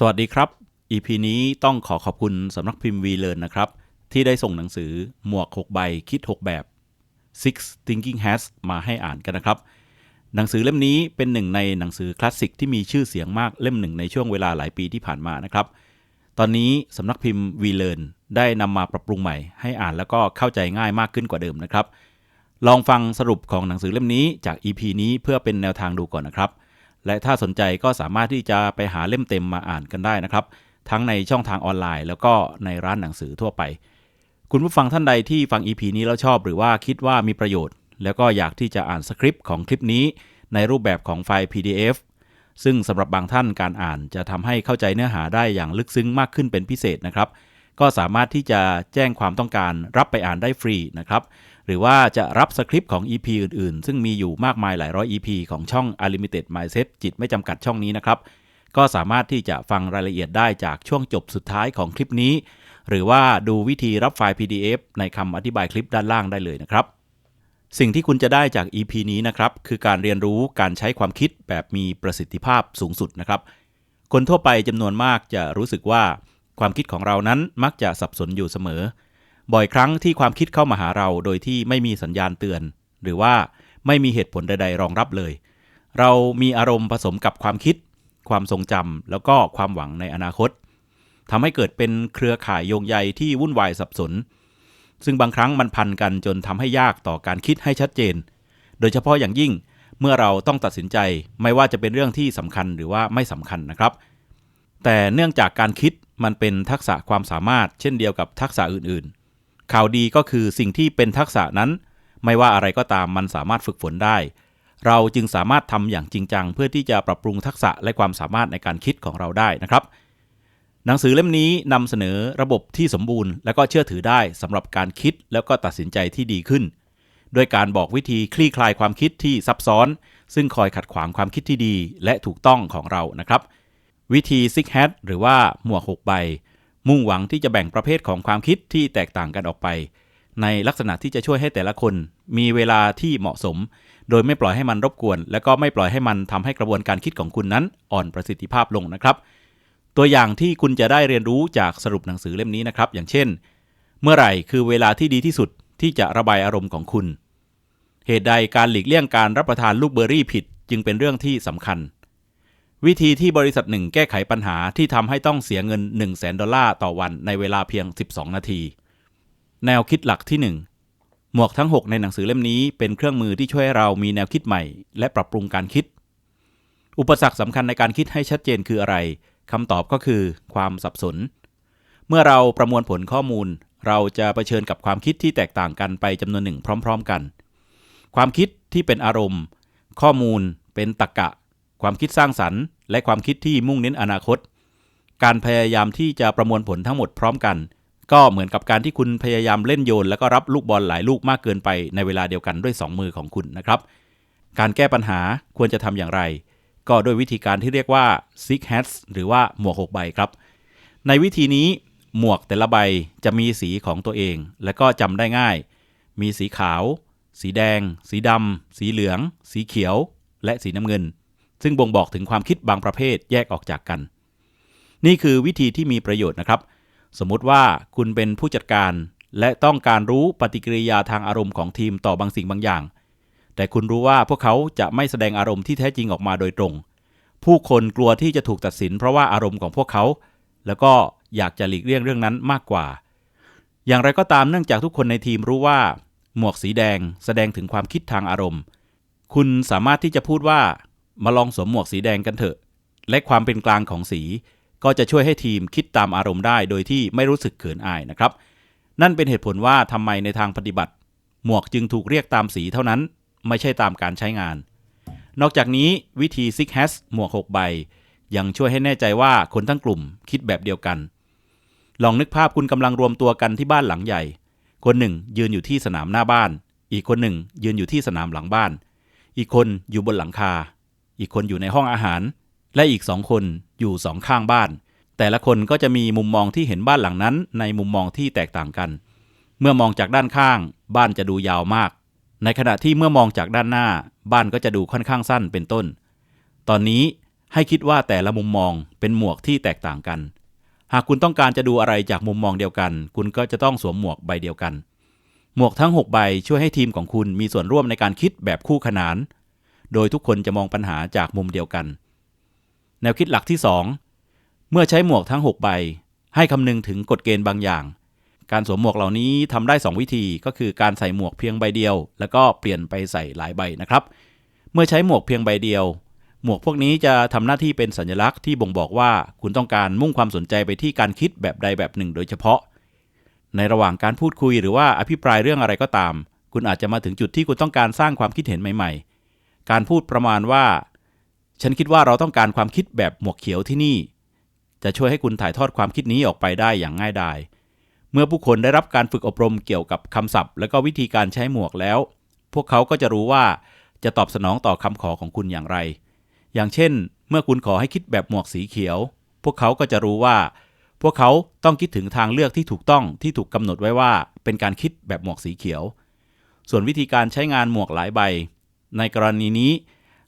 สวัสดีครับ EP นี้ต้องขอขอบคุณสำนักพิมพ์ V Learn นะครับ ที่ได้ส่งหนังสือหมวก 6 ใบคิด 6 แบบ Six Thinking Hats มาให้อ่านกันนะครับ หนังสือเล่มนี้เป็นหนึ่งในหนังสือคลาสสิกที่มีชื่อเสียงมากเล่มหนึ่งในช่วงเวลาหลายปีที่ผ่านมานะครับ ตอนนี้สำนักพิมพ์ V Learn ได้นำมาปรับปรุงใหม่ ให้อ่านแล้วก็เข้าใจง่ายมากขึ้นกว่าเดิมนะครับ ลองฟังสรุปของหนังสือเล่มนี้จาก EP นี้เพื่อเป็นแนวทางดูก่อนนะครับ และถ้าสนใจก็สามารถที่จะไปหาเล่มเต็มมาอ่านกันได้นะครับ ทั้งในช่องทางออนไลน์ แล้วก็ในร้านหนังสือทั่วไป คุณผู้ฟังท่านใดที่ฟัง EP นี้แล้วชอบหรือว่าคิดว่ามีประโยชน์ แล้วก็อยากที่จะอ่านสคริปต์ของคลิปนี้ ในรูปแบบของไฟล์ PDF ซึ่งสำหรับบางท่านการอ่านจะทำให้เข้าใจเนื้อหาได้อย่างลึกซึ้งมากขึ้นเป็นพิเศษนะครับ ก็สามารถที่จะแจ้งความต้องการรับไปอ่านได้ฟรีนะครับ หรือว่าจะรับสคริปต์ของ EP อื่นๆ ซึ่งมีอยู่มากมายหลายร้อย EP ของช่อง Unlimited Mindset จิตไม่จำกัดช่องนี้นะครับ ก็สามารถที่จะฟังรายละเอียดได้จากช่วงจบสุดท้ายของคลิปนี้ หรือว่าดูวิธีรับไฟล์ PDF ในคำอธิบายคลิปด้านล่างได้เลยนะครับ สิ่งที่คุณจะได้จาก EP นี้นะครับคือการเรียนรู้การใช้ความคิดแบบมีประสิทธิภาพสูงสุดนะครับคนทั่วไปจำนวนมากจะรู้สึกว่าความคิดของเรานั้นมักจะสับสนอยู่เสมอ บ่อยครั้งที่ความคิดเข้ามาหาเราโดยที่ไม่มีสัญญาณเตือน หรือว่าไม่มีเหตุผลใด ๆ รองรับเลย เรามีอารมณ์ผสมกับความคิด ความทรงจำแล้วก็ความหวังในอนาคตทำให้เกิดเป็นเครือข่ายโยงใยที่วุ่นวายสับสน ซึ่งบางครั้งมันพันกันจนทำให้ยากต่อการคิดให้ชัดเจน โดยเฉพาะอย่างยิ่งเมื่อเราต้องตัดสินใจไม่ว่าจะเป็นเรื่องที่สำคัญหรือว่าไม่สำคัญนะครับ แต่เนื่องจากการคิดมันเป็นทักษะความสามารถเช่นเดียวกับทักษะอื่นๆ ข่าวดีก็คือสิ่งที่เป็นทักษะนั้น ไม่ว่าอะไรก็ตามมันสามารถฝึกฝนได้ เราจึงสามารถทำอย่างจริงจัง เพื่อที่จะปรับปรุงทักษะและความสามารถในการคิดของเราได้นะครับ หนังสือเล่มนี้นำเสนอระบบที่สมบูรณ์ และก็เชื่อถือได้สำหรับการคิดแล้วก็ตัดสินใจที่ดีขึ้นด้วยการบอกวิธีคลี่คลายความคิดที่ซับซ้อน ซึ่งคอยขัดขวางความคิดที่ดีและถูกต้องของเรานะครับ วิธี Six Hat หรือว่าหมวก6ใบ มุ่งหวังที่จะแบ่งประเภทของความคิดที่แตกต่างกันออกไป ในลักษณะที่จะช่วยให้แต่ละคน มีเวลาที่เหมาะสม โดยไม่ปล่อยให้มันรบกวน และก็ไม่ปล่อยให้มันทำให้กระบวนการคิดของคุณนั้น อ่อนประสิทธิภาพลงนะครับ ตัวอย่างที่คุณจะได้เรียนรู้จากสรุปหนังสือเล่มนี้นะครับ อย่างเช่น เมื่อไหร่คือเวลาที่ดีที่สุดที่จะระบายอารมณ์ของคุณ เหตุใดการหลีกเลี่ยงการรับประทานลูกเบอร์รี่ผิด จึงเป็นเรื่องที่สำคัญ วิธีที่บริษัทหนึ่งแก้ไขปัญหาที่ทำให้ต้องเสียเงิน 1 0 0 0 0แดอลลาร์ต่อวันในเวลาเพียง 12 นาที แนวคิดหลักที่ 1 หมวกทั้ง 6 ในหนังสือเล่มนี้เป็นเครื่องมือที่ช่วยเรามีแนวคิดใหม่ และปรับปรุงการคิด อุปสรรคสำคัญในการคิดให้ชัดเจนคืออะไรคำตอบก็คือความสับสน เมื่อเราประมวลผลข้อมูล เราจะะเผชิญกับความคิดที่แตกต่างกันไปจำนวนหนึ่งพร้อม ๆ กัน ความคิดที่เป็นอารมณ์ ข้อมูลเป็นตรรกะ ความคิดสร้างสรรค์ และความคิดที่มุ่งเน้นอนาคต การพยายามที่จะประมวลผลทั้งหมดพร้อมกัน ก็เหมือนกับการที่คุณพยายามเล่นโยน แล้วก็รับลูกบอลหลายลูกมากเกินไปในเวลาเดียวกันด้วย 2 มือของคุณนะครับ การแก้ปัญหาควรจะทำอย่างไร ก็โดยวิธีการที่เรียกว่า six hats หรือว่าหมวก6ใบครับ ในวิธีนี้หมวกแต่ละใบจะมีสีของตัวเอง และก็จำได้ง่าย มีสีขาว สีแดง สีดำสีเหลือง สีเขียว และสีน้ำเงิน ซึ่งบ่งบอกถึงความคิดบางประเภทแยกออกจากกัน นี่คือวิธีที่มีประโยชน์นะครับ สมมุติว่าคุณเป็นผู้จัดการ และต้องการรู้ปฏิกิริยาทางอารมณ์ของทีมต่อบางสิ่งบางอย่าง แต่คุณรู้ว่าพวกเขาจะไม่แสดงอารมณ์ที่แท้จริงออกมาโดยตรง ผู้คนกลัวที่จะถูกตัดสินเพราะว่าอารมณ์ของพวกเขา แล้วก็อยากจะหลีกเลี่ยงเรื่องนั้นมากกว่า อย่างไรก็ตามเนื่องจากทุกคนในทีมรู้ว่า หมวกสีแดงแสดงถึงความคิดทางอารมณ์ คุณสามารถที่จะพูดว่า มาลองสวมหมวกสีแดงกันเถอะ และความเป็นกลางของสี ก็จะช่วยให้ทีมคิดตามอารมณ์ได้โดยที่ไม่รู้สึกเขินอายนะครับ นั่นเป็นเหตุผลว่าทำไมในทางปฏิบัติ หมวกจึงถูกเรียกตามสีเท่านั้น ไม่ใช่ตามการใช้งาน นอกจากนี้วิธี Six Hats หมวก 6 ใบ ยังช่วยให้แน่ใจว่าคนทั้งกลุ่มคิดแบบเดียวกัน ลองนึกภาพคุณกำลังรวมตัวกันที่บ้านหลังใหญ่ คนหนึ่งยืนอยู่ที่สนามหน้าบ้าน อีกคนหนึ่งยืนอยู่ที่สนามหลังบ้าน อีกคนอยู่บนหลังคา อีกคนอยู่ในห้องอาหาร และอีกสองคนอยู่สองข้างบ้าน แต่ละคนก็จะมีมุมมองที่เห็นบ้านหลังนั้น ในมุมมองที่แตกต่างกัน เมื่อมองจากด้านข้าง บ้านจะดูยาวมาก ในขณะที่เมื่อมองจากด้านหน้า บ้านก็จะดูค่อนข้างสั้นเป็นต้น ตอนนี้ให้คิดว่าแต่ละมุมมองเป็นหมวกที่แตกต่างกัน หากคุณต้องการจะดูอะไรจากมุมมองเดียวกัน คุณก็จะต้องสวมหมวกใบเดียวกัน หมวกทั้ง 6 ใบช่วยให้ทีมของคุณมีส่วนร่วมในการคิดแบบคู่ขนาน โดยทุกคนจะมองปัญหาจากมุมเดียวกัน แนวคิดหลักที่ 2 เมื่อใช้หมวกทั้ง 6 ใบ ให้คำนึงถึงกฎเกณฑ์บางอย่าง การสวมหมวกเหล่านี้ทำได้ 2 วิธีก็คือการใส่หมวกเพียงใบเดียว แล้วก็เปลี่ยนไปใส่หลายใบนะครับ เมื่อใช้หมวกเพียงใบเดียว หมวกพวกนี้จะทำหน้าที่เป็นสัญลักษณ์ที่บ่งบอกว่าคุณต้องการมุ่งความสนใจไปที่การคิดแบบใดแบบหนึ่ง โดยเฉพาะ ในระหว่างการพูดคุยหรือว่าอภิปรายเรื่องอะไรก็ตาม คุณอาจจะมาถึงจุดที่คุณต้องการสร้างความคิดเห็นใหม่ๆ การพูดประมาณว่า ฉันคิดว่าเราต้องการความคิดแบบหมวกเขียวที่นี่ จะช่วยให้คุณถ่ายทอดความคิดนี้ออกไปได้อย่างง่ายดาย เมื่อผู้คนได้รับการฝึกอบรมเกี่ยวกับคำศัพท์ และก็วิธีการใช้หมวกแล้ว พวกเขาก็จะรู้ว่าจะตอบสนองต่อคำขอของคุณอย่างไร อย่างเช่น เมื่อคุณขอให้คิดแบบหมวกสีเขียว พวกเขาก็จะรู้ว่า พวกเขาต้องคิดถึงทางเลือกที่ถูกต้องที่ถูกกำหนดไว้ว่า เป็นการคิดแบบหมวกสีเขียว ส่วนวิธีการใช้งานหมวกหลายใบ ในกรณีนี้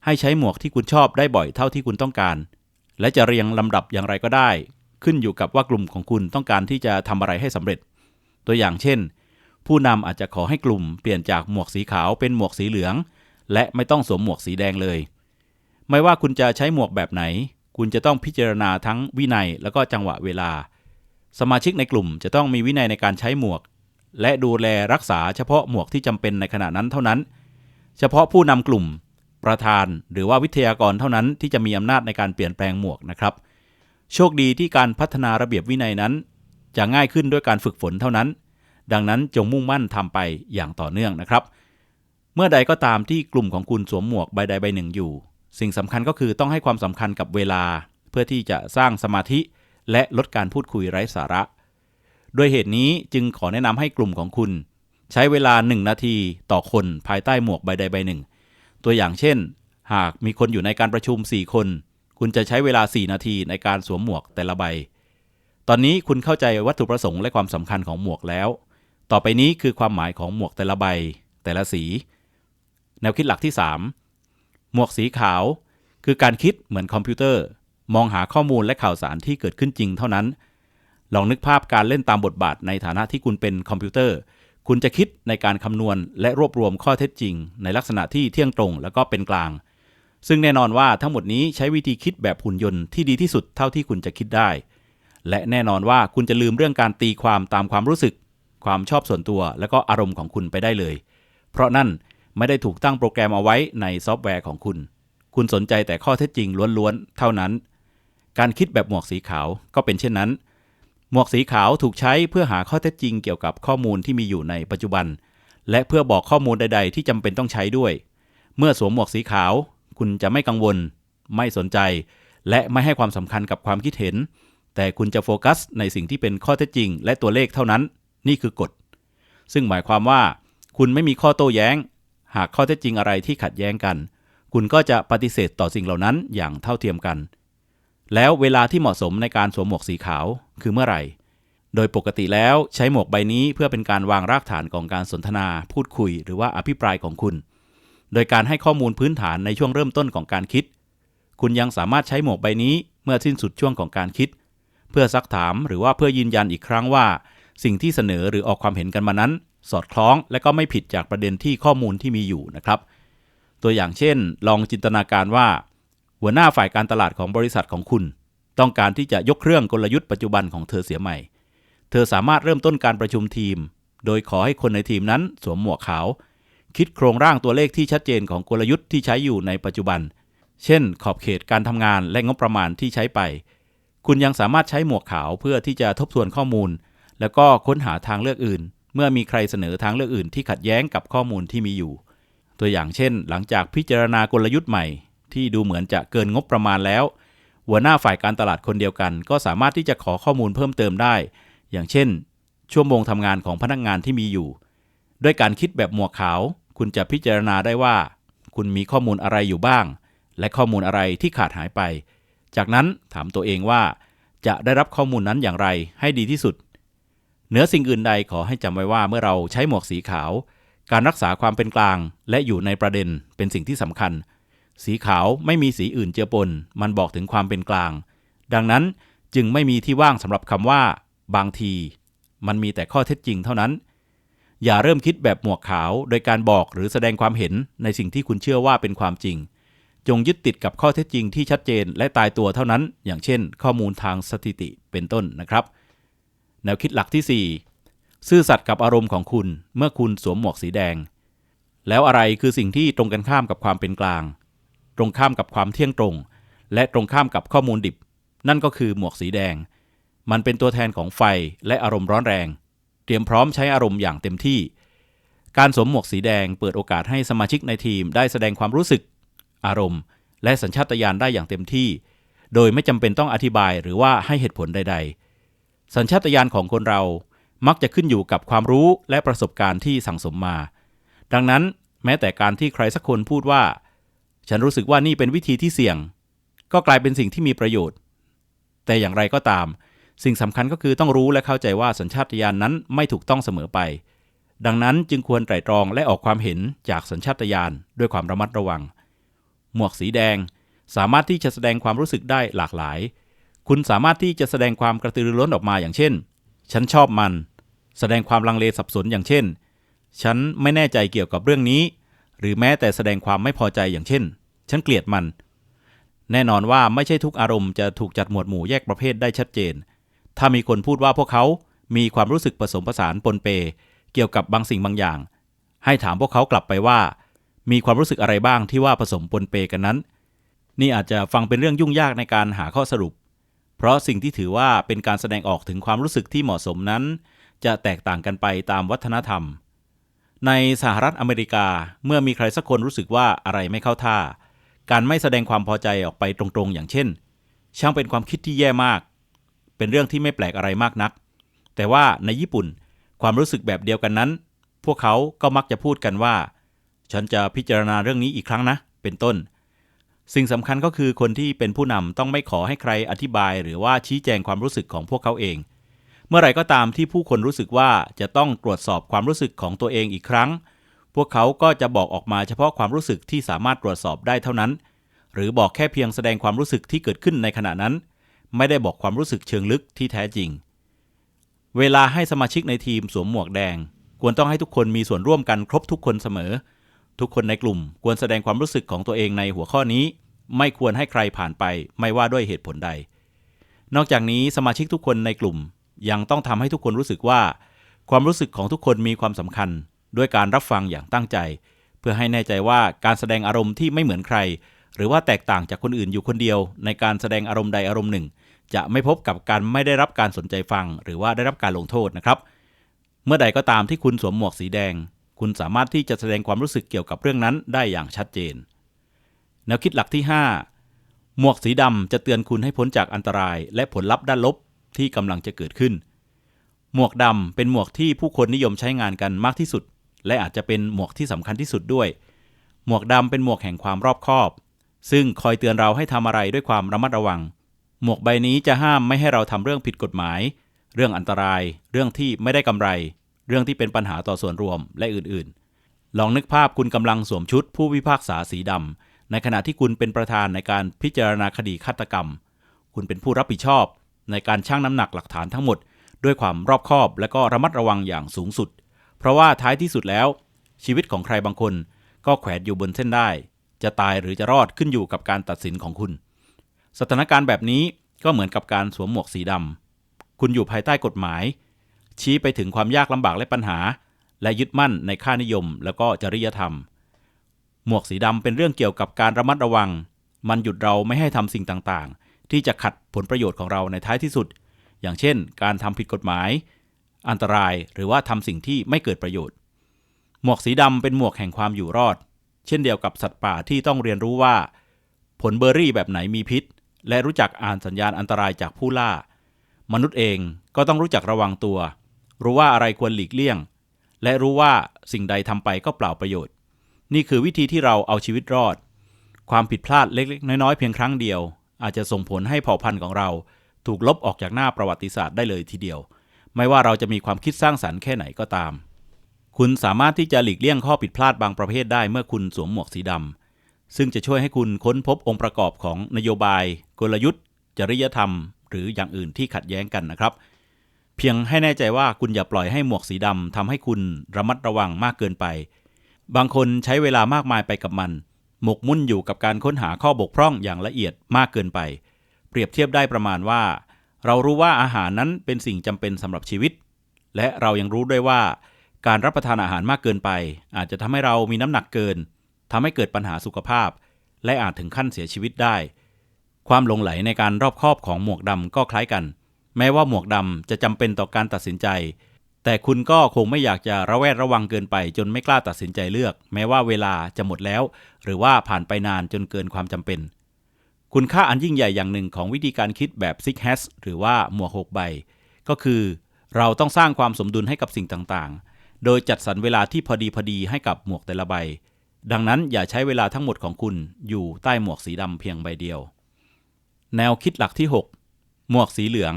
ให้ใช้หมวกที่คุณชอบได้บ่อยเท่าที่คุณต้องการ และจะเรียงลำดับอย่างไรก็ได้ ขึ้นอยู่กับว่ากลุ่มของคุณต้องการที่จะทำอะไรให้สำเร็จ ตัวอย่างเช่น ผู้นำอาจจะขอให้กลุ่มเปลี่ยนจากหมวกสีขาวเป็นหมวกสีเหลือง และไม่ต้องสวมหมวกสีแดงเลย ไม่ว่าคุณจะใช้หมวกแบบไหน คุณจะต้องพิจารณาทั้งวินัยและก็จังหวะเวลา สมาชิกในกลุ่มจะต้องมีวินัยในการใช้หมวก และดูแลรักษาเฉพาะหมวกที่จำเป็นในขณะนั้นเท่านั้น เฉพาะผู้นำกลุ่มประธานหรือว่าวิทยากรเท่านั้นที่จะมีอำนาจในการเปลี่ยนแปลงหมวกนะครับ โชคดีที่การพัฒนาระเบียบวินัยนั้น จะง่ายขึ้นด้วยการฝึกฝนเท่านั้น ดังนั้นจงมุ่งมั่นทำไปอย่างต่อเนื่องนะครับ เมื่อใดก็ตามที่กลุ่มของคุณสวมหมวกใบใดใบหนึ่งอยู่ สิ่งสำคัญก็คือต้องให้ความสำคัญกับเวลา เพื่อที่จะสร้างสมาธิ และลดการพูดคุยไร้สาระด้วยเหตุนี้จึงขอแนะนำให้กลุ่มของคุณ ใช้เวลา 1 นาทีต่อคนภายใต้หมวกใบใดใบหนึ่ง ตัวอย่างเช่น หากมีคนอยู่ในการประชุม 4 คน คุณจะใช้เวลา 4 นาทีในการสวมหมวกแต่ละใบ ตอนนี้คุณเข้าใจวัตถุประสงค์และความสำคัญของหมวกแล้ว ต่อไปนี้คือความหมายของหมวกแต่ละใบ แต่ละสี แนวคิดหลักที่ 3 หมวกสีขาว คือการคิดเหมือนคอมพิวเตอร์ มองหาข้อมูลและข่าวสารที่เกิดขึ้นจริงเท่านั้น ลองนึกภาพการเล่นตามบทบาทในฐานะที่คุณเป็นคอมพิวเตอร์ คุณจะคิดในการคำนวณและรวบรวมข้อเท็จจริง ในลักษณะที่เที่ยงตรง และก็เป็นกลาง ซึ่งแน่นอนว่าทั้งหมดนี้ใช้วิธีคิดแบบหุ่นยนต์ที่ดีที่สุดเท่าที่คุณจะคิดได้ และแน่นอนว่าคุณจะลืมเรื่องการตีความตามความรู้สึก ความชอบส่วนตัว และก็อารมณ์ของคุณไปได้เลย เพราะนั่นไม่ได้ถูกตั้งโปรแกรมเอาไว้ในซอฟต์แวร์ของคุณ คุณสนใจแต่ข้อเท็จจริงล้วนๆเท่านั้น การคิดแบบหมวกสีขาวก็เป็นเช่นนั้น หมวกสีขาวถูกใช้เพื่อหาข้อเท็จจริงเกี่ยวกับข้อมูลที่มีอยู่ในปัจจุบัน และเพื่อบอกข้อมูลใด ๆ ที่จำเป็นต้องใช้ด้วย เมื่อสวมหมวกสีขาว คุณจะไม่กังวล ไม่สนใจ และไม่ให้ความสำคัญกับความคิดเห็น แต่คุณจะโฟกัสในสิ่งที่เป็นข้อเท็จจริง และตัวเลขเท่านั้น นี่คือกฎ ซึ่งหมายความว่า คุณไม่มีข้อโต้แย้ง หากข้อเท็จจริงอะไรที่ขัดแย้งกัน คุณก็จะปฏิเสธต่อสิ่งเหล่านั้นอย่างเท่าเทียมกัน แล้วเวลาที่เหมาะสมในการสวมหมวกสีขาวคือเมื่อไหร่ โดยปกติแล้วใช้หมวกใบนี้เพื่อเป็นการวางรากฐานของการสนทนา พูดคุย หรือว่าอภิปรายของคุณ โดยการให้ข้อมูลพื้นฐานในช่วงเริ่มต้นของการคิด คุณยังสามารถใช้หมวกใบนี้เมื่อสิ้นสุดช่วงของการคิด เพื่อซักถามหรือว่าเพื่อยืนยันอีกครั้งว่า สิ่งที่เสนอหรือออกความเห็นกันมานั้น สอดคล้องและก็ไม่ผิดจากประเด็นที่ข้อมูลที่มีอยู่นะครับ ตัวอย่างเช่น ลองจินตนาการว่า หัวหน้าฝ่ายการตลาดของบริษัทของคุณ ต้องการที่จะยกเครื่องกลยุทธ์ปัจจุบันของเธอเสียใหม่ เธอสามารถเริ่มต้นการประชุมทีม โดยขอให้คนในทีมนั้นสวมหมวกขาว คิดโครงร่างตัวเลขที่ชัดเจนของกลยุทธ์ที่ใช้อยู่ในปัจจุบัน เช่น ขอบเขตการทำงานและงบประมาณที่ใช้ไป คุณยังสามารถใช้หมวกขาวเพื่อที่จะทบทวนข้อมูล แล้วก็ค้นหาทางเลือกอื่น เมื่อมีใครเสนอทางเลือกอื่นที่ขัดแย้งกับข้อมูลที่มีอยู่ ตัวอย่างเช่น หลังจากพิจารณากลยุทธ์ใหม่ ที่ดูเหมือนจะเกินงบประมาณแล้ว หัวหน้าฝ่ายการตลาดคนเดียวกัน ก็สามารถที่จะขอข้อมูลเพิ่มเติมได้ อย่างเช่น ชั่วโมงทำงานของพนักงานที่มีอยู่ ด้วยการคิดแบบหมวกขาว คุณจะพิจารณาได้ว่า คุณมีข้อมูลอะไรอยู่บ้าง และข้อมูลอะไรที่ขาดหายไป จากนั้นถามตัวเองว่า จะได้รับข้อมูลนั้นอย่างไรให้ดีที่สุดเหนือสิ่งอื่นใดขอให้จำไว้ว่าเมื่อเราใช้หมวกสีขาว การรักษาความเป็นกลางและอยู่ในประเด็นเป็นสิ่งที่สำคัญ สีขาวไม่มีสีอื่นเจือปน มันบอกถึงความเป็นกลาง ดังนั้นจึงไม่มีที่ว่างสำหรับคำว่า บางที มันมีแต่ข้อเท็จจริงเท่านั้น อย่าเริ่มคิดแบบหมวกขาว โดยการบอกหรือแสดงความเห็นในสิ่งที่คุณเชื่อว่าเป็นความจริง จงยึดติดกับข้อเท็จจริงที่ชัดเจนและตายตัวเท่านั้น อย่างเช่น ข้อมูลทางสถิติเป็นต้นนะครับ แนวคิดหลักที่ 4 ซื่อสัตย์กับอารมณ์ของคุณ เมื่อคุณสวมหมวกสีแดง แล้วอะไรคือสิ่งที่ตรงกันข้ามกับความเป็นกลาง ตรงข้ามกับความเที่ยงตรง และตรงข้ามกับข้อมูลดิบ นั่นก็คือหมวกสีแดง มันเป็นตัวแทนของไฟและอารมณ์ร้อนแรง เตรียมพร้อมใช้อารมณ์อย่างเต็มที่ การสวมหมวกสีแดงเปิดโอกาสให้สมาชิกในทีมได้แสดงความรู้สึก อารมณ์ และสัญชาตญาณได้อย่างเต็มที่ โดยไม่จำเป็นต้องอธิบายหรือว่าให้เหตุผลใด ๆ สัญชาตญาณของคนเรามักจะขึ้นอยู่กับความรู้และประสบการณ์ที่สั่งสมมา ดังนั้นแม้แต่การที่ใครสักคนพูดว่า ฉันรู้สึกว่านี่เป็นวิธีที่เสี่ยง ก็กลายเป็นสิ่งที่มีประโยชน์ แต่อย่างไรก็ตาม สิ่งสำคัญก็คือต้องรู้และเข้าใจว่าสัญชาตญาณนนั้นไม่ถูกต้องเสมอไป ดังนั้นจึงควรไตร่ตรองและออกความเห็นจากสัญชาตญาณด้วยความระมัดระวัง หมวกสีแดง สามารถที่จะแสดงความรู้สึกได้หลากหลาย คุณสามารถที่จะแสดงความกระตือรือร้นออกมาอย่างเช่น ฉันชอบมัน แสดงความลังเลสับสนอย่างเช่น ฉันไม่แน่ใจเกี่ยวกับเรื่องนี้หรือแม้แต่แสดงความไม่พอใจอย่างเช่น ฉันเกลียดมัน แน่นอนว่าไม่ใช่ทุกอารมณ์จะถูกจัดหมวดหมู่แยกประเภทได้ชัดเจน ถ้ามีคนพูดว่าพวกเขา มีความรู้สึกผสมผสานปนเป เกี่ยวกับบางสิ่งบางอย่าง ให้ถามพวกเขากลับไปว่า มีความรู้สึกอะไรบ้างที่ว่าผสมปนเปกันนั้น นี่อาจจะฟังเป็นเรื่องยุ่งยากในการหาข้อสรุป เพราะสิ่งที่ถือว่าเป็นการแสดงออกถึงความรู้สึกที่เหมาะสมนั้น จะแตกต่างกันไปตามวัฒนธรรมในสหรัฐอเมริกาเมื่อมีใครสักคนรู้สึกว่าอะไรไม่เข้าท่า การไม่แสดงความพอใจออกไปตรงๆ อย่างเช่น ช่างเป็นความคิดที่แย่มาก เป็นเรื่องที่ไม่แปลกอะไรมากนัก แต่ว่าในญี่ปุ่นความรู้สึกแบบเดียวกันนั้น พวกเขาก็มักจะพูดกันว่า ฉันจะพิจารณาเรื่องนี้อีกครั้งนะ เป็นต้น สิ่งสำคัญก็คือคนที่เป็นผู้นำต้องไม่ขอให้ใครอธิบาย หรือว่าชี้แจงความรู้สึกของพวกเขาเอง เมื่อไหร่ก็ตามที่ผู้คนรู้สึกว่าจะต้องตรวจสอบความรู้สึกของตัวเองอีกครั้ง พวกเขาก็จะบอกออกมาเฉพาะความรู้สึกที่สามารถตรวจสอบได้เท่านั้น หรือบอกแค่เพียงแสดงความรู้สึกที่เกิดขึ้นในขณะนั้น ไม่ได้บอกความรู้สึกเชิงลึกที่แท้จริง เวลาให้สมาชิกในทีมสวมหมวกแดง ควรต้องให้ทุกคนมีส่วนร่วมกันครบทุกคนเสมอ ทุกคนในกลุ่มควรแสดงความรู้สึกของตัวเองในหัวข้อนี้ ไม่ควรให้ใครผ่านไป ไม่ว่าด้วยเหตุผลใด นอกจากนี้สมาชิกทุกคนในกลุ่มยังต้องทำให้ทุกคนรู้สึกว่า ความรู้สึกของทุกคนมีความสำคัญ ด้วยการรับฟังอย่างตั้งใจ เพื่อให้แน่ใจว่าการแสดงอารมณ์ที่ไม่เหมือนใคร หรือว่าแตกต่างจากคนอื่นอยู่คนเดียว ในการแสดงอารมณ์ใดอารมณ์หนึ่ง จะไม่พบกับการไม่ได้รับการสนใจฟัง หรือว่าได้รับการลงโทษนะครับ เมื่อใดก็ตามที่คุณสวมหมวกสีแดง คุณสามารถที่จะแสดงความรู้สึกเกี่ยวกับเรื่องนั้นได้อย่างชัดเจน แนวคิดหลักที่ 5 หมวกสีดำจะเตือนคุณให้พ้นจากอันตราย และผลลัพธ์ด้านลบที่กำลังจะเกิดขึ้น หมวกดำเป็นหมวกที่ผู้คนนิยมใช้งานกันมากที่สุด และอาจจะเป็นหมวกที่สำคัญที่สุดด้วย หมวกดำเป็นหมวกแห่งความรอบคอบ ซึ่งคอยเตือนเราให้ทำอะไรด้วยความระมัดระวัง หมวกใบนี้จะห้ามไม่ให้เราทำเรื่องผิดกฎหมาย เรื่องอันตราย เรื่องที่ไม่ได้กำไร เรื่องที่เป็นปัญหาต่อส่วนรวมและอื่นๆ ลองนึกภาพคุณกำลังสวมชุดผู้พิพากษาสีดำในขณะที่คุณเป็นประธานในการพิจารณาคดีฆาตกรรม คุณเป็นผู้รับผิดชอบ ในการชั่งน้ำหนักหลักฐานทั้งหมด ด้วยความรอบคอบและก็ระมัดระวังอย่างสูงสุด เพราะว่าท้ายที่สุดแล้ว ชีวิตของใครบางคน ก็แขวนอยู่บนเส้นได้ จะตายหรือจะรอดขึ้นอยู่กับการตัดสินของคุณ สถานการณ์แบบนี้ก็เหมือนกับการสวมหมวกสีดำคุณอยู่ภายใต้กฎหมาย ชี้ไปถึงความยากลำบากและปัญหา และยึดมั่นในค่านิยม แล้วก็จริยธรรม หมวกสีดำเป็นเรื่องเกี่ยวกับการระมัดระวัง มันหยุดเราไม่ให้ทำสิ่งต่างๆ ที่จะขัดผลประโยชน์ของเราในท้ายที่สุด อย่างเช่น การทำผิดกฎหมาย อันตรายหรือว่าทำสิ่งที่ไม่เกิดประโยชน์ หมวกสีดำเป็นหมวกแห่งความอยู่รอด เช่นเดียวกับสัตว์ป่าที่ต้องเรียนรู้ว่า ผลเบอร์รี่แบบไหนมีพิษ และรู้จักอ่านสัญญาณอันตรายจากผู้ล่า มนุษย์เองก็ต้องรู้จักระวังตัว รู้ว่าอะไรควรหลีกเลี่ยง และรู้ว่าสิ่งใดทำไปก็เปล่าประโยชน์ นี่คือวิธีที่เราเอาชีวิตรอด ความผิดพลาดเล็กๆ น้อยๆเพียงครั้งเดียว อาจจะส่งผลให้เผ่าพันธุ์ของเรา ถูกลบออกจากหน้าประวัติศาสตร์ได้เลยทีเดียว ไม่ว่าเราจะมีความคิดสร้างสรรค์แค่ไหนก็ตาม คุณสามารถที่จะหลีกเลี่ยงข้อผิดพลาดบางประเภทได้เมื่อคุณสวมหมวกสีดำซึ่งจะช่วยให้คุณค้นพบองค์ประกอบของนโยบาย กลยุทธ์ จริยธรรม หรืออย่างอื่นที่ขัดแย้งกันนะครับ เพียงให้แน่ใจว่าคุณอย่าปล่อยให้หมวกสีดำทำให้คุณระมัดระวังมากเกินไป บางคนใช้เวลามากมายไปกับมัน หมกมุ่นอยู่กับการค้นหาข้อบกพร่องอย่างละเอียดมากเกินไป เปรียบเทียบได้ประมาณว่า เรารู้ว่าอาหารนั้นเป็นสิ่งจำเป็นสำหรับชีวิต และเรายังรู้ด้วยว่าการรับประทานอาหารมากเกินไป อาจจะทำให้เรามีน้ำหนักเกินทำให้เกิดปัญหาสุขภาพ และอาจถึงขั้นเสียชีวิตได้ ความหลงไหลในการรอบคอบของหมวกดำก็คล้ายกัน แม้ว่าหมวกดำจะจำเป็นต่อการตัดสินใจ แต่คุณก็คงไม่อยากจะระแวดระวังเกินไป จนไม่กล้าตัดสินใจเลือก แม้ว่าเวลาจะหมดแล้ว หรือว่าผ่านไปนานจนเกินความจำเป็น คุณค่าอันยิ่งใหญ่อย่างหนึ่งของวิธีการคิดแบบ Six Hats หรือว่าหมวกหกใบ ก็คือเราต้องสร้างความสมดุลให้กับสิ่งต่างๆ โดยจัดสรรเวลาที่พอดีพอดีให้กับหมวกแต่ละใบ ดังนั้นอย่าใช้เวลาทั้งหมดของคุณอยู่ใต้หมวกสีดำเพียงใบเดียว แนวคิดหลักที่ 6 หมวกสีเหลือง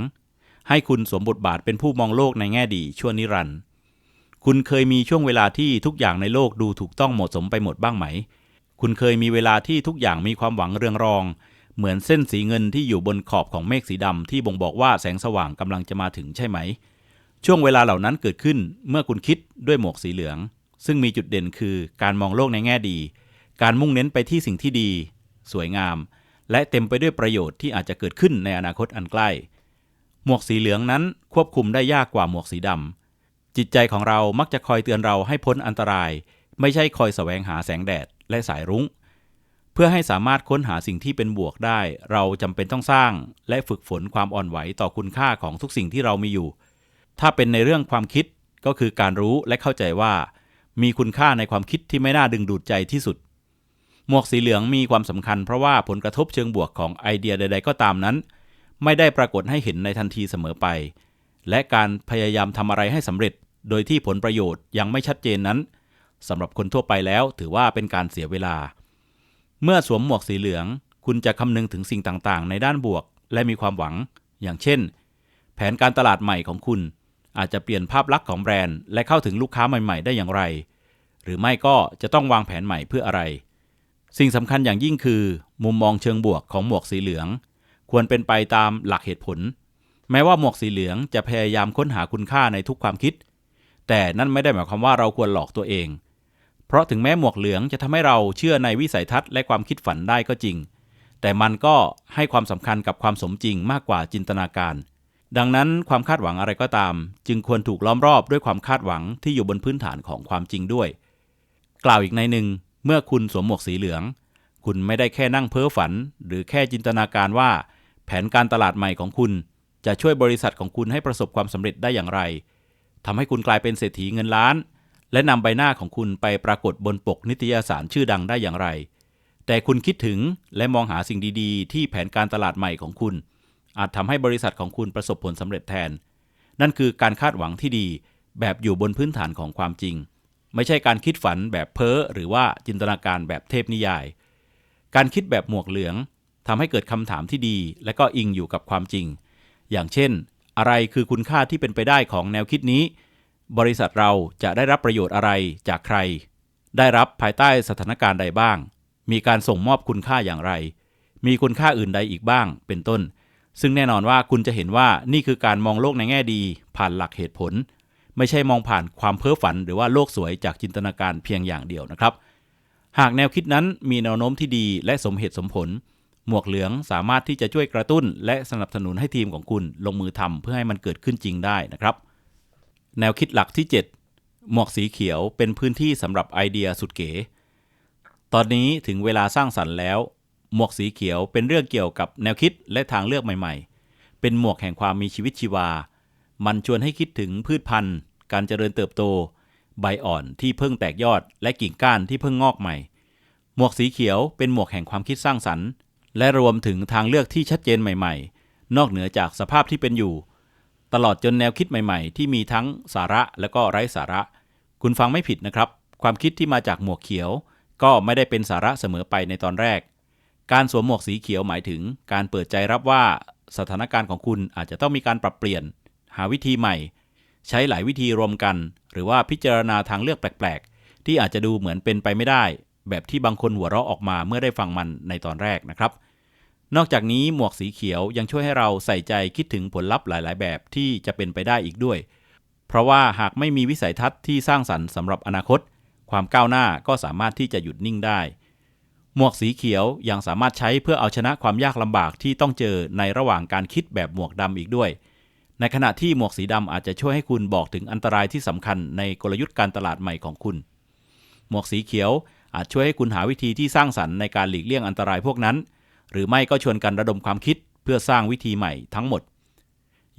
ให้คุณสวมบทบาทเป็นผู้มองโลกในแง่ดีชั่วนิรันดร์คุณเคยมีช่วงเวลาที่ทุกอย่างในโลกดูถูกต้องเหมาะสมไปหมดบ้างไหม คุณเคยมีเวลาที่ทุกอย่างมีความหวังเรืองรอง เหมือนเส้นสีเงินที่อยู่บนขอบของเมฆสีดำที่บ่งบอกว่าแสงสว่างกำลังจะมาถึงใช่ไหม ช่วงเวลาเหล่านั้นเกิดขึ้นเมื่อคุณคิดด้วยหมวกสีเหลือง ซึ่งมีจุดเด่นคือการมองโลกในแง่ดี การมุ่งเน้นไปที่สิ่งที่ดี สวยงาม และเต็มไปด้วยประโยชน์ที่อาจจะเกิดขึ้นในอนาคตอันใกล้ หมวกสีเหลืองนั้นควบคุมได้ยากกว่าหมวกสีดำจิตใจของเรามักจะคอยเตือนเราให้พ้นอันตราย ไม่ใช่คอยแสวงหาแสงแดดและสายรุง้ง เพื่อให้สามารถค้นหาสิ่งที่เป็นบวกได้ เราจำเป็นต้องสร้าง และฝึกฝนความอ่อนไหวต่อคุณค่าของทุกสิ่งที่เรามีอยู่ ถ้าเป็นในเรื่องความคิดก็คือการรู้และเข้าใจว่า มีคุณค่าในความคิดที่ไม่น่าดึงดูดใจที่สุด หมวกสีเหลืองมีความสำคัญเพราะว่าผลกระทบเชิงบวกของไอเดียใด ๆ ก็ตามนั้น ไม่ได้ปรากฏให้เห็นในทันทีเสมอไป และการพยายามทำอะไรให้สำเร็จ โดยที่ผลประโยชน์ยังไม่ชัดเจนนั้นสำหรับคนทั่วไปแล้วถือว่าเป็นการเสียเวลา เมื่อสวมหมวกสีเหลือง คุณจะคำนึงถึงสิ่งต่างๆ ในด้านบวกและมีความหวัง อย่างเช่น แผนการตลาดใหม่ของคุณ อาจจะเปลี่ยนภาพลักษณ์ของแบรนด์ และเข้าถึงลูกค้าใหม่ ๆ ได้อย่างไร หรือไม่ก็จะต้องวางแผนใหม่เพื่ออะไร สิ่งสำคัญอย่างยิ่งคือ มุมมองเชิงบวกของหมวกสีเหลือง ควรเป็นไปตามหลักเหตุผล แม้ว่าหมวกสีเหลืองจะพยายามค้นหาคุณค่าในทุกความคิด แต่นั่นไม่ได้หมายความว่าเราควรหลอกตัวเอง ราะถึงแม้หมวกเหลืองจะทำให้เราเชื่อในวิสัยทัศน์และความคิดฝันได้ก็จริง แต่มันก็ให้ความสำคัญกับความสมจริงมากกว่าจินตนาการ ดังนั้นความคาดหวังอะไรก็ตาม จึงควรถูกล้อมรอบด้วยความคาดหวังที่อยู่บนพื้นฐานของความจริงด้วย กล่าวอีกในหนึ่ง เมื่อคุณสวมหมวกสีเหลือง คุณไม่ได้แค่นั่งเพ้อฝัน หรือแค่จินตนาการว่า แผนการตลาดใหม่ของคุณ จะช่วยบริษัทของคุณให้ประสบความสำเร็จได้อย่างไรทำให้คุณกลายเป็นเศรษฐีเงินล้าน และนำใบหน้าของคุณไปปรากฏบนปกนิตยสารชื่อดังได้อย่างไร แต่คุณคิดถึงและมองหาสิ่งดีๆ ที่แผนการตลาดใหม่ของคุณ อาจทำให้บริษัทของคุณประสบผลสำเร็จแทน นั่นคือการคาดหวังที่ดี แบบอยู่บนพื้นฐานของความจริง ไม่ใช่การคิดฝันแบบเพ้อหรือว่าจินตนาการแบบเทพนิยาย การคิดแบบหมวกเหลืองทำให้เกิดคำถามที่ดี และก็อิงอยู่กับความจริง อย่างเช่น อะไรคือคุณค่าที่เป็นไปได้ของแนวคิดนี้ บริษัทเราจะได้รับประโยชน์อะไรจากใคร ได้รับภายใต้สถานการณ์ใดบ้าง มีการส่งมอบคุณค่าอย่างไร มีคุณค่าอื่นใดอีกบ้าง เป็นต้น ซึ่งแน่นอนว่าคุณจะเห็นว่านี่คือการมองโลกในแง่ดี ผ่านหลักเหตุผล ไม่ใช่มองผ่านความเพ้อฝัน หรือว่าโลกสวยจากจินตนาการเพียงอย่างเดียวนะครับ หากแนวคิดนั้นมีแนวโน้มที่ดีและสมเหตุสมผล หมวกเหลืองสามารถที่จะช่วยกระตุ้น และสนับสนุนให้ทีมของคุณลงมือทำเพื่อให้มันเกิดขึ้นจริงได้นะครับ แนวคิดหลักที่ 7 หมวกสีเขียวเป็นพื้นที่สำหรับไอเดียสุดเก๋ ตอนนี้ถึงเวลาสร้างสรรค์แล้ว หมวกสีเขียวเป็นเรื่องเกี่ยวกับแนวคิดและทางเลือกใหม่ๆ เป็นหมวกแห่งความมีชีวิตชีวา มันชวนให้คิดถึงพืชพันธุ์ การเจริญเติบโต ใบอ่อนที่เพิ่งแตกยอด และกิ่งก้านที่เพิ่งงอกใหม่ หมวกสีเขียวเป็นหมวกแห่งความคิดสร้างสรรค์ และรวมถึงทางเลือกที่ชัดเจนใหม่ ๆ นอกเหนือจากสภาพที่เป็นอยู่ ตลอดจนแนวคิดใหม่ๆ ที่มีทั้งสาระและก็ไร้สาระ คุณฟังไม่ผิดนะครับ ความคิดที่มาจากหมวกเขียว ก็ไม่ได้เป็นสาระเสมอไปในตอนแรก การสวมหมวกสีเขียวหมายถึง การเปิดใจรับว่าสถานการณ์ของคุณอาจจะต้องมีการปรับเปลี่ยน หาวิธีใหม่ ใช้หลายวิธีรวมกัน หรือว่าพิจารณาทางเลือกแปลกๆ ที่อาจจะดูเหมือนเป็นไปไม่ได้ แบบที่บางคนหัวเราะออกมาเมื่อได้ฟังมันในตอนแรกนะครับ นอกจากนี้หมวกสีเขียวยังช่วยให้เราใส่ใจคิดถึงผลลัพธ์หลาย ๆ แบบที่จะเป็นไปได้อีกด้วย เพราะว่าหากไม่มีวิสัยทัศน์ที่สร้างสรรค์สำหรับอนาคต ความก้าวหน้าก็สามารถที่จะหยุดนิ่งได้ หมวกสีเขียวยังสามารถใช้เพื่อเอาชนะความยากลำบากที่ต้องเจอในระหว่างการคิดแบบหมวกดำอีกด้วย ในขณะที่หมวกสีดำอาจจะช่วยให้คุณบอกถึงอันตรายที่สำคัญในกลยุทธ์การตลาดใหม่ของคุณ หมวกสีเขียวอาจช่วยให้คุณหาวิธีที่สร้างสรรค์ในการหลีกเลี่ยงอันตรายพวกนั้น หรือไม่ก็ชวนกันระดมความคิดเพื่อสร้างวิธีใหม่ทั้งหมด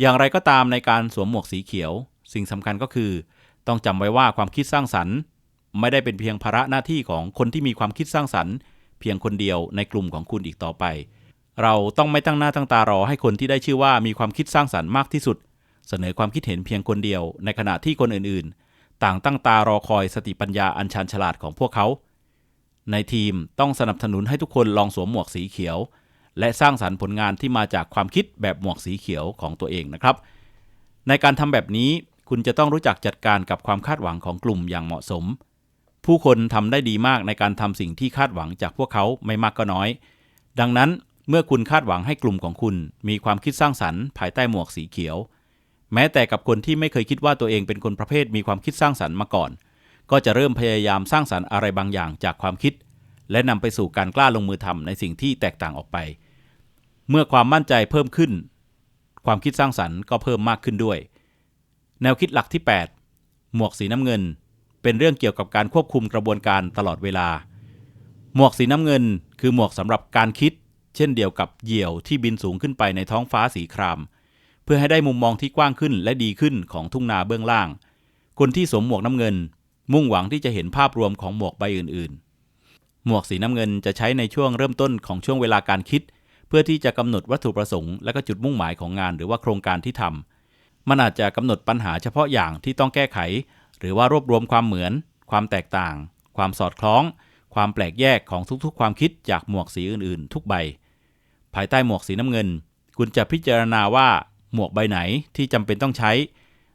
อย่างไรก็ตามในการสวมหมวกสีเขียว สิ่งสำคัญก็คือ ต้องจำไว้ว่าความคิดสร้างสรรค์ ไม่ได้เป็นเพียงภาระหน้าที่ของคนที่มีความคิดสร้างสรรค์ เพียงคนเดียวในกลุ่มของคุณอีกต่อไป เราต้องไม่ตั้งหน้าตั้งตารอให้คนที่ได้ชื่อว่ามีความคิดสร้างสรรค์มากที่สุด เสนอความคิดเห็นเพียงคนเดียว ในขณะที่คนอื่นๆ ต่างตั้งตารอคอยสติปัญญาอันชาญฉลาดของพวกเขา ในทีมต้องสนับสนุนให้ทุกคนลองสวมหมวกสีเขียว และสร้างสรรค์ผลงานที่มาจากความคิดแบบหมวกสีเขียวของตัวเองนะครับ ในการทำแบบนี้คุณจะต้องรู้จักจัดการกับความคาดหวังของกลุ่มอย่างเหมาะสม ผู้คนทำได้ดีมากในการทำสิ่งที่คาดหวังจากพวกเขาไม่มากก็น้อย ดังนั้นเมื่อคุณคาดหวังให้กลุ่มของคุณ มีความคิดสร้างสรรค์ภายใต้หมวกสีเขียว แม้แต่กับคนที่ไม่เคยคิดว่าตัวเองเป็นคนประเภทมีความคิดสร้างสรรค์มาก่อน ก็จะเริ่มพยายามสร้างสรรค์อะไรบางอย่างจากความคิด และนำไปสู่การกล้าลงมือทำในสิ่งที่แตกต่างออกไป เมื่อความมั่นใจเพิ่มขึ้น ความคิดสร้างสรรค์ก็เพิ่มมากขึ้นด้วย แนวคิดหลักที่ 8 หมวกสีน้ำเงิน เป็นเรื่องเกี่ยวกับการควบคุมกระบวนการตลอดเวลา หมวกสีน้ำเงิน คือหมวกสำหรับการคิด เช่นเดียวกับเหยี่ยวที่บินสูงขึ้นไปในท้องฟ้าสีคราม เพื่อให้ได้มุมมองที่กว้างขึ้นและดีขึ้นของทุ่งนาเบื้องล่าง คนที่สวมหมวกน้ำเงิน มุ่งหวังที่จะเห็นภาพรวมของหมวกใบอื่นๆ หมวกสีน้ำเงินจะใช้ในช่วงเริ่มต้นของช่วงเวลาการคิด เพื่อที่จะกำหนดวัตถุประสงค์ และก็จุดมุ่งหมายของงานหรือว่าโครงการที่ทำมันอาจจะกำหนดปัญหาเฉพาะอย่างที่ต้องแก้ไข หรือว่ารวบรวมความเหมือน ความแตกต่าง ความสอดคล้อง ความแปลกแยกของทุกๆ ความคิดจากหมวกสีอื่นๆ ทุกใบ ภายใต้หมวกสีน้ำเงิน คุณจะพิจารณาว่าหมวกใบไหนที่จำเป็นต้องใช้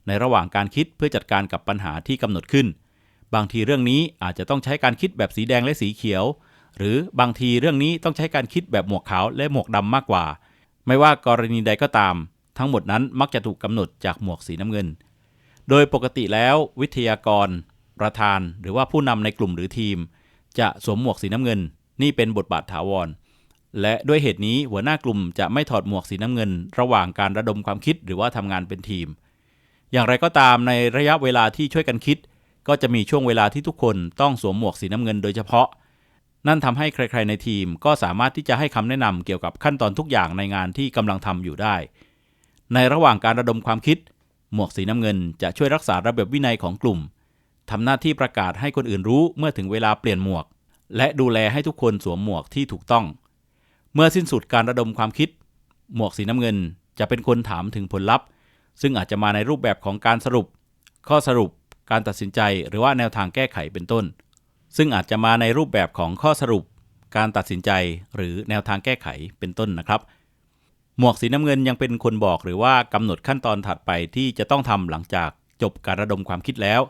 ในระหว่างการคิดเพื่อจัดการกับปัญหาที่กำหนดขึ้น บางทีเรื่องนี้อาจจะต้องใช้การคิดแบบสีแดงและสีเขียว หรือบางทีเรื่องนี้ต้องใช้การคิดแบบหมวกขาวและหมวกดำมากกว่า ไม่ว่ากรณีใดก็ตาม ทั้งหมดนั้นมักจะถูกกำหนดจากหมวกสีน้ำเงิน โดยปกติแล้ววิทยากร ประธาน หรือว่าผู้นำในกลุ่มหรือทีม จะสวมหมวกสีน้ำเงิน นี่เป็นบทบาทถาวร และด้วยเหตุนี้หัวหน้ากลุ่มจะไม่ถอดหมวกสีน้ำเงิน ระหว่างการระดมความคิดหรือว่าทำงานเป็นทีม อย่างไรก็ตามในระยะเวลาที่ช่วยกันคิด ก็จะมีช่วงเวลาที่ทุกคนต้องสวมหมวกสีน้ำเงินโดยเฉพาะ นั่นทำให้ใคร ๆ ในทีมก็สามารถที่จะให้คำแนะนำเกี่ยวกับขั้นตอนทุกอย่างในงานที่กำลังทำอยู่ได้ ในระหว่างการระดมความคิด หมวกสีน้ำเงินจะช่วยรักษาระเบียบวินัยของกลุ่มทำหน้าที่ประกาศให้คนอื่นรู้เมื่อถึงเวลาเปลี่ยนหมวก และดูแลให้ทุกคนสวมหมวกที่ถูกต้อง เมื่อสิ้นสุดการระดมความคิด หมวกสีน้ำเงินจะเป็นคนถามถึงผลลัพธ์ ซึ่งอาจจะมาในรูปแบบของการสรุป ข้อสรุป การตัดสินใจหรือว่าแนวทางแก้ไขเป็นต้น ซึ่งอาจจะมาในรูปแบบของข้อสรุป การตัดสินใจหรือแนวทางแก้ไขเป็นต้นนะครับ หมวกสีน้ำเงินยังเป็นคนบอกหรือว่ากำหนดขั้นตอนถัดไปที่จะต้องทำหลังจากจบการระดมความคิดแล้ว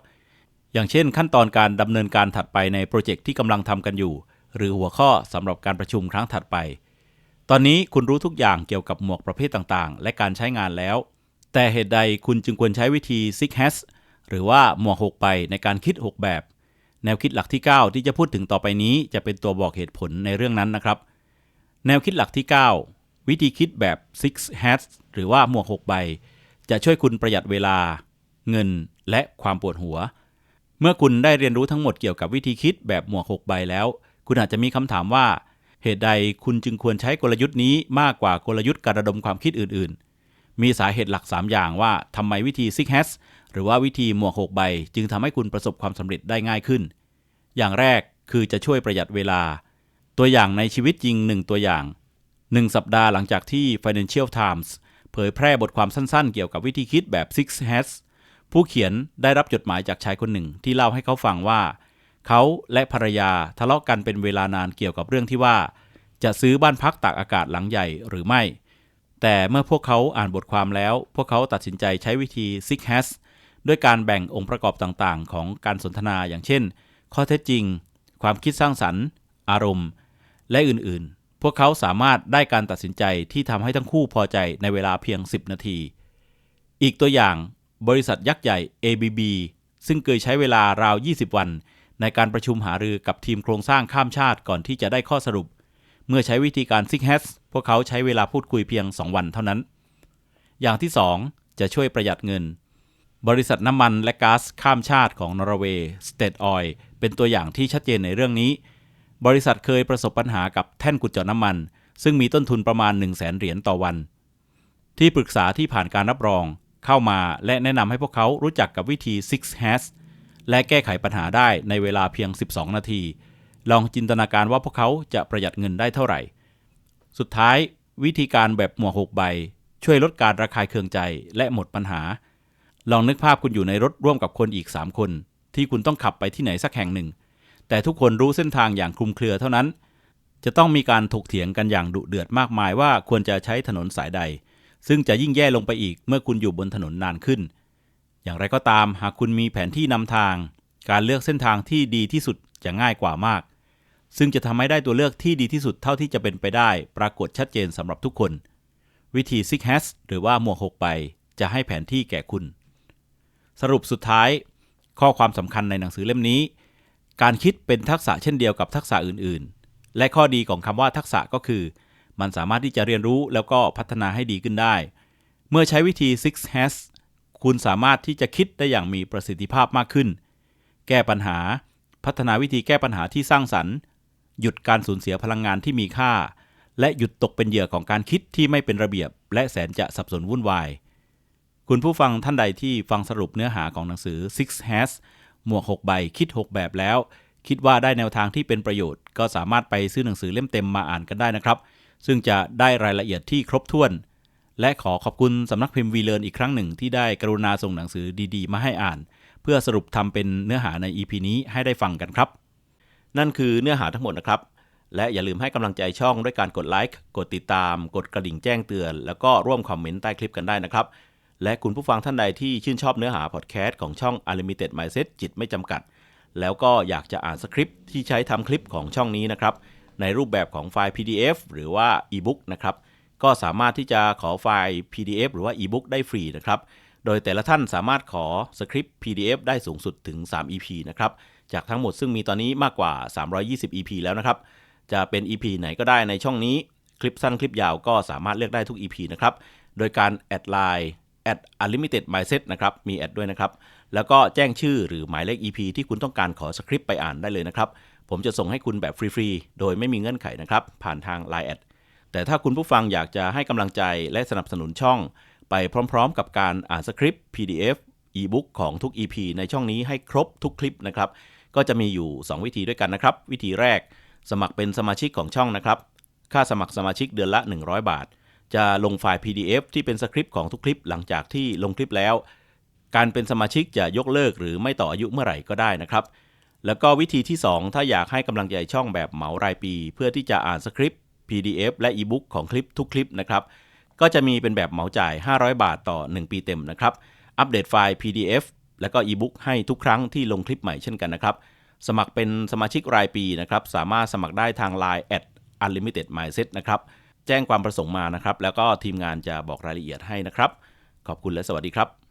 อย่างเช่น ขั้นตอนการดำเนินการถัดไปในโปรเจกต์ที่กำลังทำกันอยู่ หรือหัวข้อสำหรับการประชุมครั้งถัดไป ตอนนี้คุณรู้ทุกอย่างเกี่ยวกับหมวกประเภทต่างๆ และการใช้งานแล้ว แต่เหตุใดคุณจึงควรใช้วิธี Six Hats หรือว่าหมวก6ไปในการคิด 6 แบบ แนวคิดหลักที่ 9 ที่จะพูดถึงต่อไปนี้ จะเป็นตัวบอกเหตุผลในเรื่องนั้นนะครับ แนวคิดหลักที่ 9 วิธีคิดแบบ Six Hats หรือว่าหมวก6ใบ จะช่วยคุณประหยัดเวลา เงินและความปวดหัว เมื่อคุณได้เรียนรู้ทั้งหมดเกี่ยวกับวิธีคิดแบบหมวก6ใบแล้ว คุณอาจจะมีคำถามว่า เหตุใดคุณจึงควรใช้กลยุทธ์นี้มากกว่ากลยุทธ์การระดมความคิดอื่น ๆ มีสาเหตุหลัก 3 อย่างว่าทำไมวิธี Six Hats หรือว่าวิธีหมวก6ใบ จึงทำให้คุณประสบความสำเร็จได้ง่ายขึ้น อย่างแรกคือจะช่วยประหยัดเวลา ตัวอย่างในชีวิตจริง 1 ตัวอย่าง 1 สัปดาห์หลังจากที่ Financial Times เผยแพร่บทความสั้นๆ เกี่ยวกับวิธีคิดแบบ Six Hats ผู้เขียนได้รับจดหมายจากชายคนหนึ่งที่เล่าให้เขาฟังว่า เขาและภรรยาทะเลาะกันเป็นเวลานานเกี่ยวกับเรื่องที่ว่า จะซื้อบ้านพักตากอากาศหลังใหญ่หรือไม่ แต่เมื่อพวกเขาอ่านบทความแล้ว พวกเขาตัดสินใจใช้วิธี Six Hats ด้วยการแบ่งองค์ประกอบต่างๆ ของการสนทนาอย่างเช่น ข้อเท็จจริง ความคิดสร้างสรรค์ อารมณ์ และอื่นๆ พวกเขาสามารถได้การตัดสินใจที่ทำให้ทั้งคู่พอใจในเวลาเพียง 10 นาที อีกตัวอย่าง บริษัทยักษ์ใหญ่ ABB ซึ่งเคยใช้เวลาราว 20 วัน ในการประชุมหารือกับทีมโครงสร้างข้ามชาติก่อนที่จะได้ข้อสรุป เมื่อใช้วิธีการ Six Hats พวกเขาใช้เวลาพูดคุยเพียง 2 วันเท่านั้น อย่างที่ 2 จะช่วยประหยัดเงิน บริษัทน้ำมันและก๊าซข้ามชาติของนอร์เวย์ State Oil เป็นตัวอย่างที่ชัดเจนในเรื่องนี้ บริษัทเคยประสบปัญหากับแท่นขุดเจาะน้ำมัน ซึ่งมีต้นทุนประมาณ 1 0 0 0 0แสนเหรียญต่อวัน ที่ปรึกษาที่ผ่านการรับรอง เข้ามาและแนะนำให้พวกเขารู้จักกับวิธี Six Hats และแก้ไขปัญหาได้ในเวลาเพียง 12 นาที ลองจินตนาการว่าพวกเขาจะประหยัดเงินได้เท่าไหร่ สุดท้ายวิธีการแบบหมวกหกใบ ช่วยลดการระคายเคืองใจและหมดปัญหา ลองนึกภาพคุณอยู่ในรถร่วมกับคนอีก 3 คน ที่คุณต้องขับไปที่ไหนสักแห่งหนึ่ง แต่ทุกคนรู้เส้นทางอย่างคลุมเครือเท่านั้น จะต้องมีการถกเถียงกันอย่างดุเดือดมากมายว่าควรจะใช้ถนนสายใด ซึ่งจะยิ่งแย่ลงไปอีกเมื่อคุณอยู่บนถนนนานขึ้น อย่างไรก็ตามหากคุณมีแผนที่นำทาง การเลือกเส้นทางที่ดีที่สุดจะง่ายกว่ามาก ซึ่งจะทำให้ได้ตัวเลือกที่ดีที่สุดเท่าที่จะเป็นไปได้ ปรากฏชัดเจนสำหรับทุกคน วิธี Six Hats หรือว่าหมวกหกใบจะให้แผนที่แก่คุณ สรุปสุดท้าย ข้อความสำคัญในหนังสือเล่มนี้ การคิดเป็นทักษะเช่นเดียวกับทักษะอื่น ๆ และข้อดีของคำว่าทักษะก็คือ มันสามารถที่จะเรียนรู้แล้วก็พัฒนาให้ดีขึ้นได้ เมื่อใช้วิธี Six Hats คุณสามารถที่จะคิดได้อย่างมีประสิทธิภาพมากขึ้น แก้ปัญหา พัฒนาวิธีแก้ปัญหาที่สร้างสรรค์ หยุดการสูญเสียพลังงานที่มีค่า และหยุดตกเป็นเหยื่อของการคิดที่ไม่เป็นระเบียบ และแสนจะสับสนวุ่นวาย คุณผู้ฟังท่านใดที่ฟังสรุปเนื้อหาของหนังสือ Six Hats หมวก 6 ใบ คิด 6 แบบแล้ว คิดว่าได้แนวทางที่เป็นประโยชน์ ก็สามารถไปซื้อหนังสือเล่มเต็มมาอ่านกันได้นะครับ ซึ่งจะได้รายละเอียดที่ครบถ้วน และขอขอบคุณสำนักพิมพ์วีเลนอีกครั้งหนึ่งที่ได้กรุณาส่งหนังสือดีๆ มาให้อ่าน เพื่อสรุปทำเป็นเนื้อหาใน EP นี้ให้ได้ฟังกันครับ นั่นคือเนื้อหาทั้งหมดนะครับและอย่าลืมให้กำลังใจช่องด้วยการกดไลค์ กดติดตาม กดกระดิ่งแจ้งเตือน แล้วก็ร่วมคอมเมนต์ใต้คลิปกันได้นะครับ และคุณผู้ฟังท่านใดที่ชื่นชอบเนื้อหาพอดแคสต์ของช่อง Unlimited Mindset จิตไม่จำกัด แล้วก็อยากจะอ่านสคริปต์ที่ใช้ทำคลิปของช่องนี้นะครับ ในรูปแบบของไฟล์ PDF หรือว่า e-book นะครับ ก็สามารถที่จะขอไฟล์ PDF หรือว่า e-book ได้ฟรีนะครับ โดยแต่ละท่านสามารถขอสคริปต์ PDF ได้สูงสุดถึง 3 EP นะครับ จากทั้งหมดซึ่งมีตอนนี้มากกว่า 320 EP แล้วนะครับ จะเป็น EP ไหนก็ได้ในช่องนี้ คลิปสั้นคลิปยาวก็สามารถเลือกได้ทุก EP นะครับ โดยการแอดไลน์ แอด unlimited mindset นะครับ มีแอดด้วยนะครับ แล้วก็แจ้งชื่อหรือหมายเลข EP ที่คุณต้องการขอสคริปต์ไปอ่านได้เลยนะครับ ผมจะส่งให้คุณแบบฟรีๆ โดยไม่มีเงื่อนไขนะครับ ผ่านทาง Line แอดแต่ถ้าคุณผู้ฟังอยากจะให้กำลังใจและสนับสนุนช่อง ไปพร้อม ๆ กับการอ่านสคริปต์ PDF e-book ของทุก EP ในช่องนี้ให้ครบทุกคลิปนะครับ ก็จะมีอยู่ 2 วิธีด้วยกันนะครับ วิธีแรก สมัครเป็นสมาชิกของช่องนะครับ ค่าสมัครสมาชิกเดือนละ 100 บาท จะลงไฟล์ PDF ที่เป็นสคริปต์ของทุกคลิปหลังจากที่ลงคลิปแล้ว การเป็นสมาชิกจะยกเลิกหรือไม่ต่ออายุเมื่อไหร่ก็ได้นะครับ แล้วก็วิธีที่ 2 ถ้าอยากให้กำลังใจช่องแบบเหมารายปี เพื่อที่จะอ่านสคริปต์ PDF และ e-book ของคลิปทุกคลิปนะครับ ก็จะมีเป็นแบบเหมาจ่าย 500 บาทต่อ 1 ปีเต็มนะครับ อัปเดตไฟล์ PDF และก็ e-book ให้ทุกครั้งที่ลงคลิปใหม่เช่นกันนะครับ สมัครเป็นสมาชิกรายปีนะครับ สามารถสมัครได้ทาง Line at unlimited mindset นะครับ แจ้งความประสงค์มานะครับ แล้วก็ทีมงานจะบอกรายละเอียดให้นะครับ ขอบคุณและสวัสดีครับ